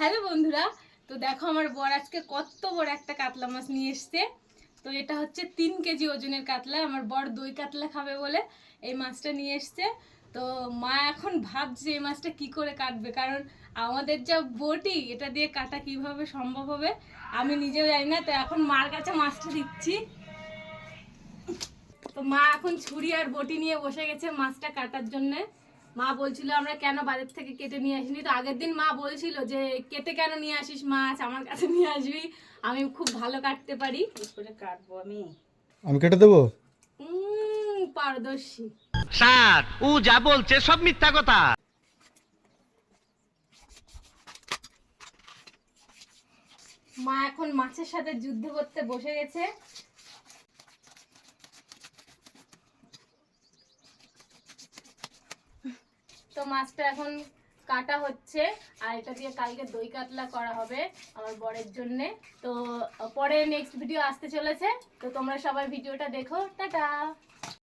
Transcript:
Hello বন্ধুরা, তো দেখো আমার বর আজকে কত বড় একটা কাতলা মাছ নিয়ে এসছে। তো এটা হচ্ছে তিন কেজি ওজনের কাতলা, আমার বর দই কাতলা খাবে বলে এই মাছটা নিয়ে এসছে। তো মা এখন ভাবছে এই মাছটা কি করে কাটবে, কারণ আমাদের যা বটি, এটা দিয়ে কাটা কীভাবে সম্ভব হবে আমি নিজেও জানি না, তো এখন মার কাছে মাছটা দিচ্ছি। তো মা এখন ছুরি আর বটি নিয়ে বসে গেছে মাছটা কাটার জন্য। মা বলছিল আমরা কেন বাজার থেকে কেটে নিয়ে আসিনি? তো আগের দিন মা বলছিল যে কেটে কেন নিয়ে আসিস মাছ? আমার কাছে নিয়ে আসবি। আমি খুব ভালো কাটতে পারি। করে কাটবো আমি। আমি কেটে দেবো? উম, পারদর্শী। স্যার ও যা বলছে সব মিথ্যা কথা। মা এখন মাছের সাথে যুদ্ধ করতে বসে গেছে। তো মাছটা এখন কাটা হচ্ছে, আর এটা দিয়ে কালকে দই কাতলা করা হবে আমার বরের জন্য। তো, পরে নেক্সট ভিডিও আসতে চলেছে, তো তোমরা সবাই ভিডিওটা দেখো, টাটা!